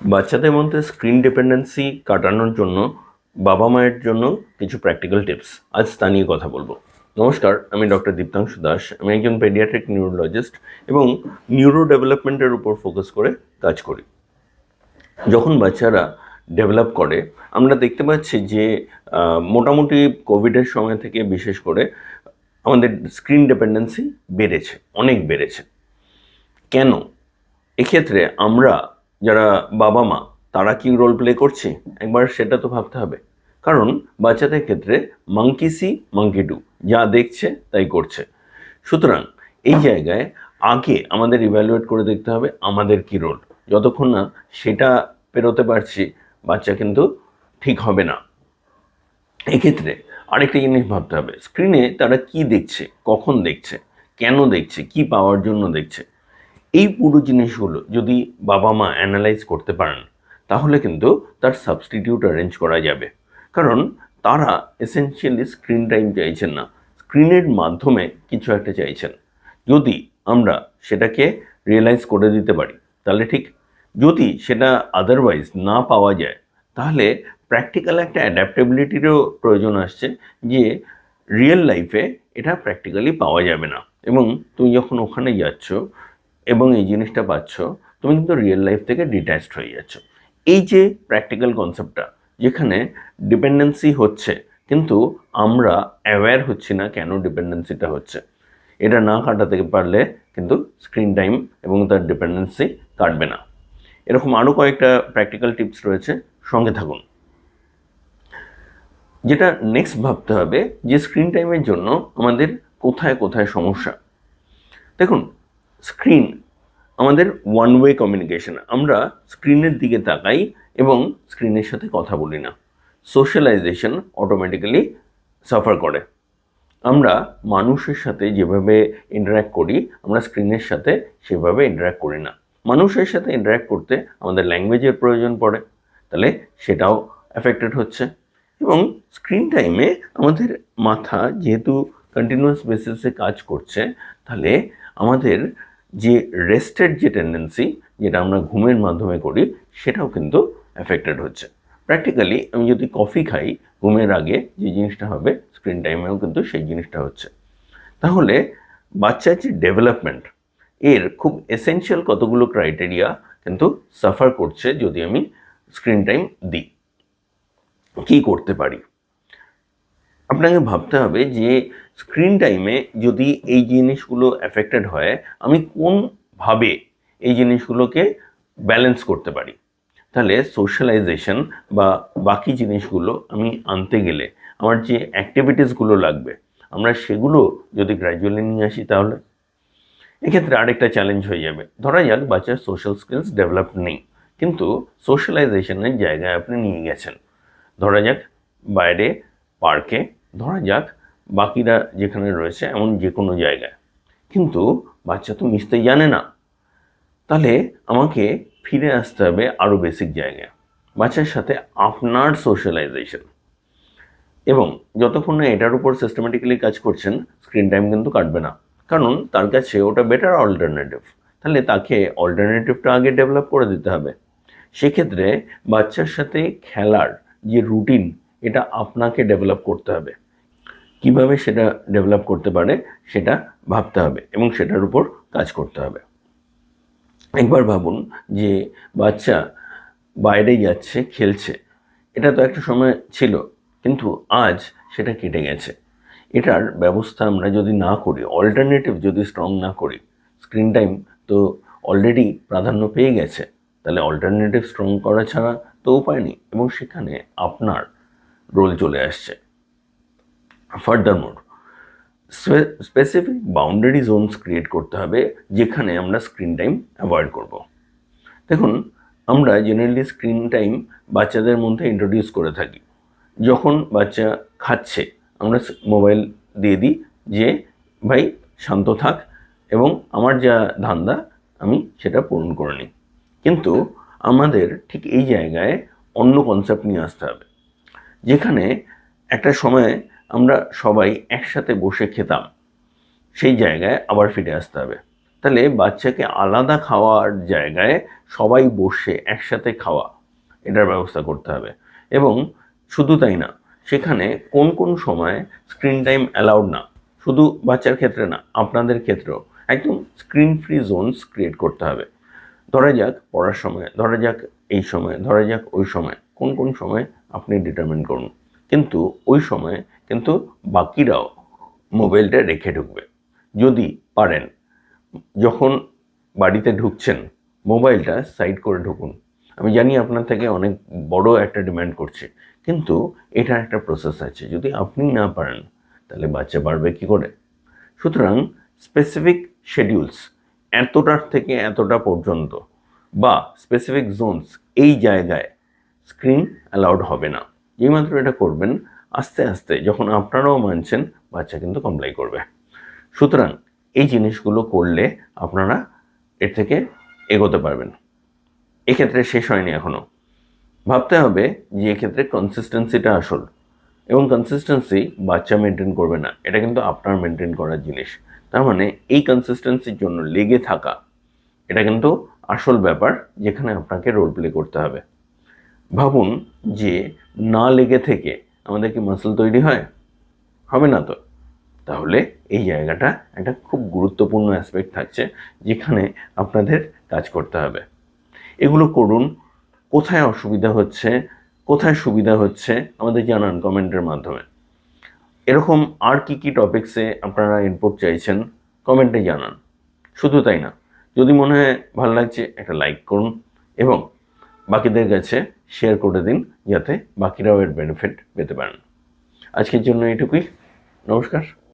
বাচ্চাদের মধ্যে screen dependency কাটানোর জন্য বাবা মায়ের জন্য কিছু প্র্যাকটিক্যাল টিপস আজ তা নিয়ে কথা বলব। নমস্কার, আমি ডক্টর দীপ্তাংশু দাস, আমি একজন পেডিয়াট্রিক নিউরোলজিস্ট এবং নিউরো ডেভেলপমেন্টের উপর ফোকাস করে কাজ করি। যখন বাচ্চারা ডেভেলপ করে, আমরা দেখতে পাচ্ছি যে মোটামুটি কোভিডের সময় থেকে বিশেষ করে আমাদের স্ক্রিন ডিপেন্ডেন্সি বেড়েছে, অনেক বেড়েছে। কেন? এক্ষেত্রে আমরা যারা বাবা মা, তারা কি রোল প্লে করছে? একবার সেটা তো ভাবতে হবে। কারণ বাচ্চাদের ক্ষেত্রে মাঙ্কি সি মাঙ্কি ডু যা দেখছে তাই করছে। সুতরাং এই জায়গায় আগে আমাদের ইভ্যালুয়েট করে দেখতে হবে আমাদের কি রোল যতক্ষণ না সেটা পেরোতে পারছি, বাচ্চা কিন্তু ঠিক হবে না। এক্ষেত্রে আরেকটা জিনিস ভাবতে হবে। স্ক্রিনে তারা কি দেখছে, কখন দেখছে, কেন দেখছে, কি পাওয়ার জন্য দেখছে এই পুরো জিনিসগুলো যদি বাবা মা অ্যানালাইজ করতে পারেন, তাহলে কিন্তু তার সাবস্টিটিউট অ্যারেঞ্জ করা যাবে। কারণ তারা এসেনশিয়ালি স্ক্রিন টাইম চাইছেন না। স্ক্রিনের মাধ্যমে কিছু একটা চাইছেন। যদি আমরা সেটাকে রিয়েলাইজ করে দিতে পারি, তাহলে ঠিক। যদি সেটা আদারওয়াইজ না পাওয়া যায়, তাহলে প্র্যাকটিক্যাল একটা অ্যাডাপ্টেবিলিটিরও প্রয়োজন আসছে যে রিয়েল লাইফে এটা প্র্যাকটিক্যালি পাওয়া যাবে না। এবং তুমি যখন ওখানে যাচ্ছ এবং এই জিনিসটা পাচ্ছ, তুমি কিন্তু রিয়েল লাইফ থেকে ডিট্যাচড হয়ে যাচ্ছ। এই যে প্র্যাকটিক্যাল কনসেপ্টটা যেখানে ডিপেন্ডেন্সি হচ্ছে, কিন্তু আমরা অ্যাওয়্যার হচ্ছি না কেন ডিপেন্ডেন্সিটা হচ্ছে। এটা না কাটাতে পারলে কিন্তু স্ক্রিন টাইম এবং তার ডিপেন্ডেন্সি কাটবে না। এরকম আরও কয়েকটা প্র্যাকটিক্যাল টিপস রয়েছে, সঙ্গে থাকুন। যেটা নেক্সট ভাবতে হবে, যে স্ক্রিন টাইমের জন্য আমাদের কোথায় কোথায় সমস্যা? দেখুন স্ক্রিন, আমাদের ওয়ান ওয়ে কমিউনিকেশন আমরা স্ক্রিনের দিকে তাকাই এবং স্ক্রিনের সাথে কথা বলি না। সোশ্যালাইজেশন অটোমেটিক্যালি সাফার করে। আমরা মানুষের সাথে যেভাবে ইন্টারাক্ট করি, আমরা স্ক্রিনের সাথে সেভাবে ইন্টারাক্ট করি না। মানুষের সাথে ইন্টারাক্ট করতে আমাদের ল্যাঙ্গুয়েজের প্রয়োজন পড়ে, তাহলে সেটাও অ্যাফেক্টেড হচ্ছে। এবং স্ক্রিন টাইমে আমাদের মাথা যেহেতু কন্টিনিউয়াস বেসিসে কাজ করছে, তাহলে আমাদের যে রেস্টের যে টেন্ডেন্সি যেটা আমরা ঘুমের মাধ্যমে করি, সেটাও কিন্তু অ্যাফেক্টেড হচ্ছে। প্র্যাকটিক্যালি আমি যদি কফি খাই, ঘুমের আগে যে জিনিসটা হবে স্ক্রিন টাইমেও কিন্তু সেই জিনিসটা হচ্ছে। তাহলে বাচ্চার যে ডেভেলপমেন্ট এর খুব এসেনশিয়াল কতগুলো ক্রাইটেরিয়া কিন্তু সাফার করছে যদি আমি স্ক্রিন টাইম দিই। কী করতে পারি? আপনাকে ভাবতে হবে যে স্ক্রিন টাইমে যদি এই জিনিসগুলো অ্যাফেক্টেড হয়, আমি কোনভাবে এই জিনিসগুলোকে ব্যালেন্স করতে পারি? তাহলে সোশ্যালাইজেশন বা বাকি জিনিসগুলো আমি আনতে গেলে আমার যে অ্যাক্টিভিটিসগুলো লাগবে, আমরা সেগুলো যদি গ্র্যাজুয়ালি নিয়ে আসি তাহলে? এক্ষেত্রে আরেকটা চ্যালেঞ্জ হয়ে যাবে। ধরা যাক বাচ্চার সোশ্যাল স্কিলস ডেভেলপ নেই, কিন্তু সোশ্যালাইজেশনের জায়গায় আপনি নিয়ে গেছেন। ধরা যাক বাইরে, পার্কে, ধরা যাক বাকিরা যেখানে রয়েছে, এমন যে কোনো জায়গায়। কিন্তু বাচ্চা তো মিশতে জানে না। তাহলে আমাকে ফিরে আসতে হবে আরও বেসিক জায়গায়। বাচ্চার সাথে আপনার সোশ্যালাইজেশন এবং যতক্ষণ না এটার উপর সিস্টেমেটিক্যালি কাজ করছেন স্ক্রিন টাইম কিন্তু কাটবে না। কারণ তার কাছে ওটা বেটার অল্টারনেটিভ তাহলে তাকে অল্টারনেটিভটা আগে ডেভেলপ করে দিতে হবে। সেক্ষেত্রে বাচ্চার সাথে খেলার যে রুটিন এটা আপনাকে ডেভেলপ করতে হবে। কীভাবে সেটা ডেভেলপ করতে পারে সেটা ভাবতে হবে এবং সেটার উপর কাজ করতে হবে। একবার ভাবুন যে বাচ্চা বাইরে যাচ্ছে, খেলছে, এটা তো একটা সময় ছিল, কিন্তু আজ সেটা কেটে গেছে। এটার ব্যবস্থা আমরা যদি না করি অল্টারনেটিভ যদি স্ট্রং না করি স্ক্রিন টাইম তো অলরেডি প্রাধান্য পেয়ে গেছে, তাহলে অল্টারনেটিভ স্ট্রং করা ছাড়া তো উপায় নেই এবং সেখানে আপনার রোল চলে আসছে। Further mode specific boundary zones create করতে হবে, যেখানে আমরা স্ক্রিন টাইম অ্যাভয়েড করব। দেখুন, আমরা জেনারেলি স্ক্রিন টাইম বাচ্চাদের মধ্যে ইন্ট্রোডিউস করে থাকি। যখন বাচ্চা খাচ্ছে, আমরা মোবাইল দিয়ে দিই যে, ভাই, শান্ত থাক এবং আমার যা ধান্দা, আমি সেটা পূরণ করে নিই। কিন্তু আমাদের ঠিক এই জায়গায় অন্য কনসেপ্ট নিয়ে আসতে হবে, যেখানে একটা সময় আমরা সবাই একসাথে বসে খেতাম। সেই জায়গায় আবার ফিরে আসতে হবে। তাহলে বাচ্চাকে আলাদা খাওয়ার জায়গায় সবাই বসে একসাথে খাওয়া, এটার ব্যবস্থা করতে হবে। এবং শুধু তাই না, সেখানে কোন কোন সময় স্ক্রিন টাইম অ্যালাউড না। শুধু বাচ্চার ক্ষেত্রে না, আপনাদের ক্ষেত্রেও। একদম স্ক্রিন ফ্রি জোনস ক্রিয়েট করতে হবে। ধরা যাক পড়ার সময়, ধরা যাক এই সময়, ধরা যাক ওই সময়, কোন কোন সময় আপনি ডিটারমিন করুন। কিন্তু ওই সময়ে কিন্তু বাকিরাও মোবাইলটা রেখে ঢুকবে। যদি পারেন, যখন বাড়িতে ঢুকছেন, মোবাইলটা সাইড করে ঢুকুন। আমি জানি আপনার থেকে অনেক বড় একটা ডিম্যান্ড করছে, কিন্তু এটার একটা প্রসেস আছে। যদি আপনি না পারেন, তাহলে বাচ্চা পারবে কি করে? সুতরাং স্পেসিফিক শেডিউলস এতটার থেকে এতটা পর্যন্ত বা স্পেসিফিক জোনস এই জায়গায় স্ক্রিন অ্যালাউড হবে না। যেই মাত্র এটা করবেন, আস্তে আস্তে যখন আপনারাও মানছেন, বাচ্চা কিন্তু কমপ্লাই করবে। সুতরাং এই জিনিসগুলো করলে আপনারা এর থেকে এগোতে পারবেন। এক্ষেত্রে শেষ হয়নি এখনও ভাবতে হবে যে এক্ষেত্রে কনসিস্টেন্সিটা আসল। এবং কনসিস্টেন্সি বাচ্চা মেনটেন করবে না। এটা কিন্তু আপনার মেনটেন করার জিনিস। তার মানে এই কনসিস্টেন্সির জন্য লেগে থাকা, এটা কিন্তু আসল ব্যাপার যেখানে আপনাকে রোল প্লে করতে হবে। ভাবুন যে না লেগে থেকে আমাদের কি মাসল তৈরি হয়? হবে না তো? তাহলে এই জায়গাটা একটা খুব গুরুত্বপূর্ণ অ্যাসপেক্ট থাকছে যেখানে আপনাদের কাজ করতে হবে। এগুলো করুন, কোথায় অসুবিধা হচ্ছে, কোথায় সুবিধা হচ্ছে আমাদের জানান কমেন্টের মাধ্যমে। এরকম আর কি কি টপিকসে আপনারা ইনপুট চাইছেন কমেন্টে জানান। শুধু তাই না, যদি মনে হয় ভালো লাগছে একটা লাইক করুন এবং বাকিদের কাছে শেয়ার করে দিন যাতে বাকিরাও এর বেনিফিট পেতে পারেন। আজকের জন্য এটুকুই নমস্কার।